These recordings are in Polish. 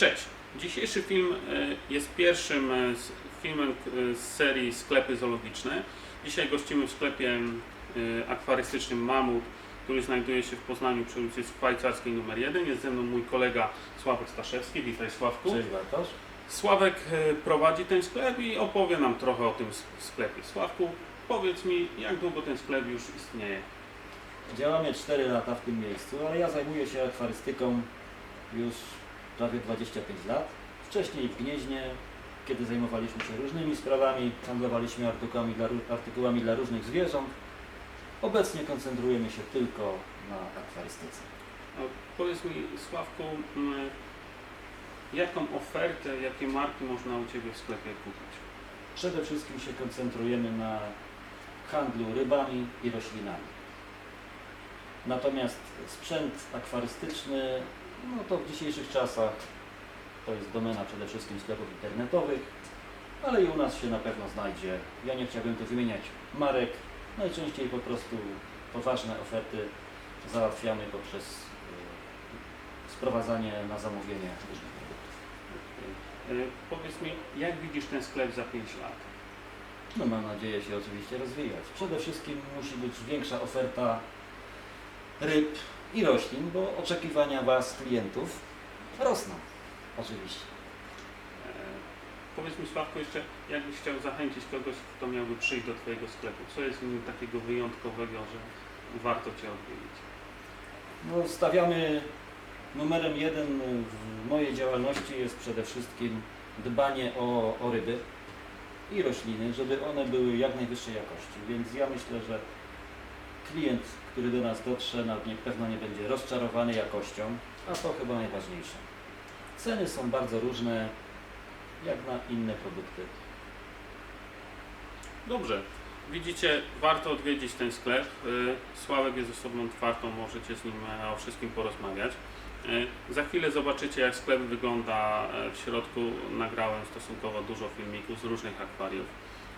Cześć. Dzisiejszy film e, jest pierwszym e, filmem e, z serii Sklepy Zoologiczne. Dzisiaj gościmy w sklepie akwarystycznym Mamut, który znajduje się w Poznaniu przy ulicy Szwajcarskiej nr 1. Jest ze mną mój kolega Sławek Staszewski. Witaj Sławku. Cześć Bartosz. Sławek prowadzi ten sklep i opowie nam trochę o tym sklepie. Sławku, powiedz mi, jak długo ten sklep już istnieje? Działamy 4 lata w tym miejscu, ale ja zajmuję się akwarystyką już prawie 25 lat. Wcześniej w Gnieźnie, kiedy zajmowaliśmy się różnymi sprawami, handlowaliśmy artykułami dla, artykułami dla różnych zwierząt. Obecnie koncentrujemy się tylko na akwarystyce. A Powiedz mi, Sławku, mm, jaką ofertę, jakie marki można u Ciebie w sklepie kupić? Przede wszystkim się koncentrujemy na handlu rybami i roślinami. Natomiast sprzęt akwarystyczny, no to w dzisiejszych czasach to jest domena przede wszystkim sklepów internetowych, ale i u nas się na pewno znajdzie. Ja nie chciałbym tu wymieniać marek. Najczęściej po prostu poważne oferty załatwiamy poprzez y, sprowadzanie na zamówienie różnych produktów. E, Powiedz mi, jak widzisz ten sklep za 5 lat? No mam nadzieję się oczywiście rozwijać. Przede wszystkim musi być większa oferta ryb i roślin, bo oczekiwania Was, klientów, rosną. Oczywiście. E, Powiedz mi, Sławku, jeszcze jakbyś chciał zachęcić kogoś, kto miałby przyjść do Twojego sklepu? Co jest w nim takiego wyjątkowego, że warto Cię odwiedzić? No, stawiamy numerem jeden w mojej działalności jest przede wszystkim dbanie o, o ryby i rośliny, żeby one były jak najwyższej jakości. Więc ja myślę, że klient, który do nas dotrze, na pewno nie będzie rozczarowany jakością, a to chyba najważniejsze. Ceny są bardzo różne, jak na inne produkty. Dobrze. Widzicie, warto odwiedzić ten sklep. E, Sławek jest osobą otwartą, możecie z nim e, o wszystkim porozmawiać. E, Za chwilę zobaczycie, jak sklep wygląda e, w środku. Nagrałem stosunkowo dużo filmików z różnych akwariów.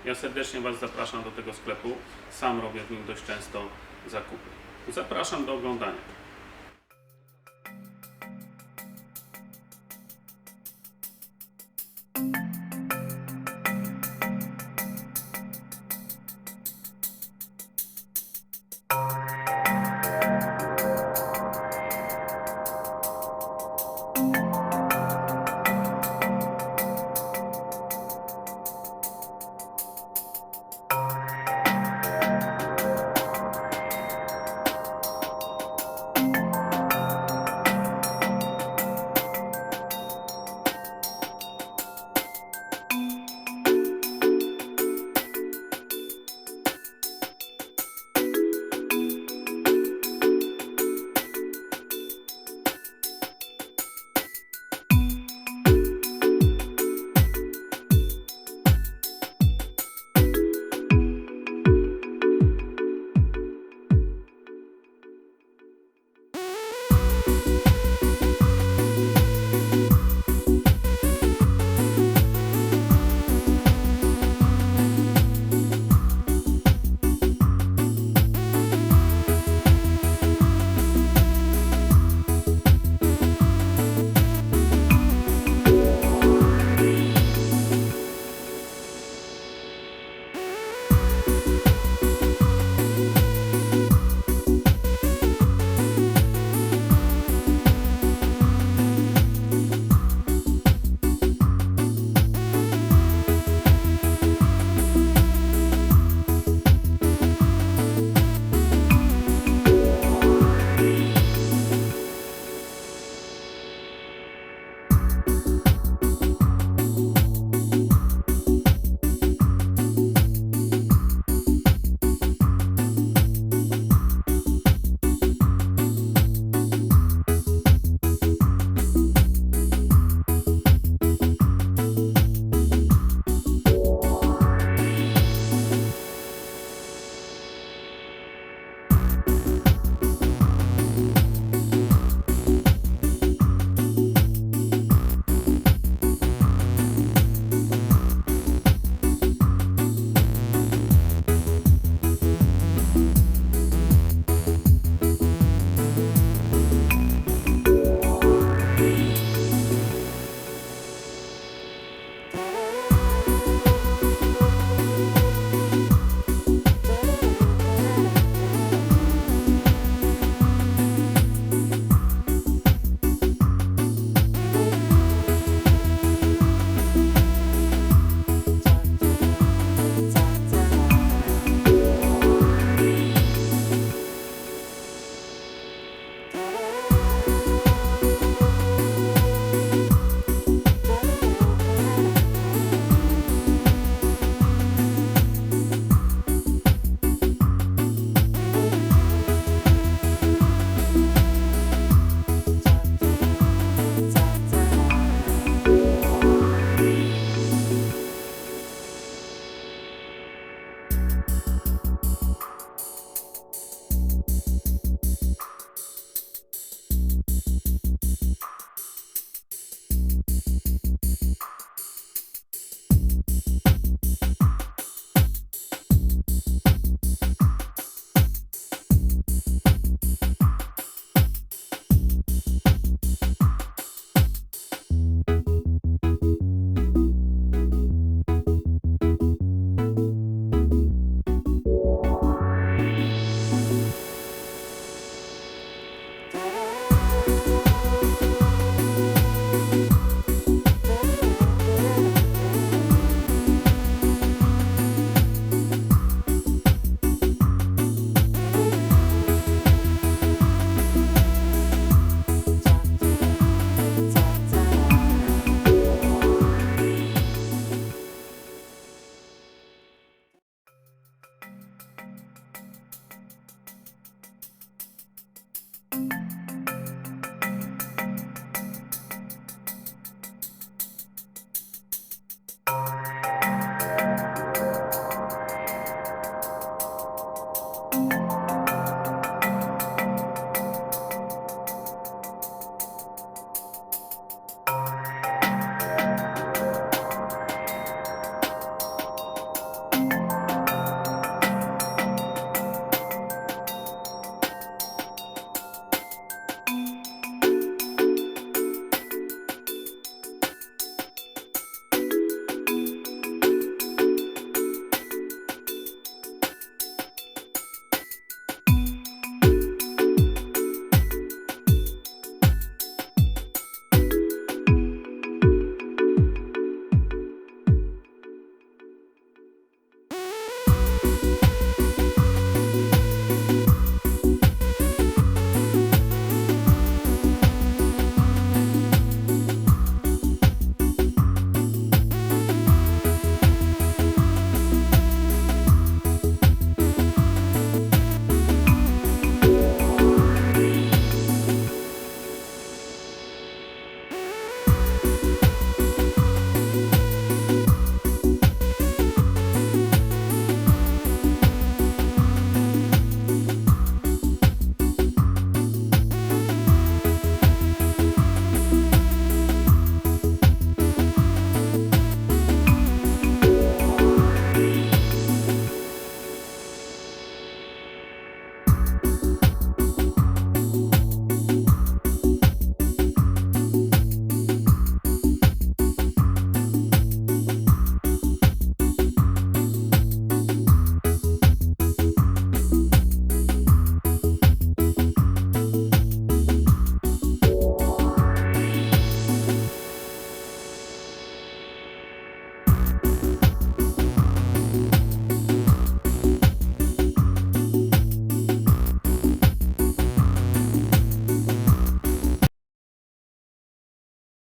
Ja serdecznie Was zapraszam do tego sklepu. Sam robię w nim dość często zakupy. Zapraszam do oglądania.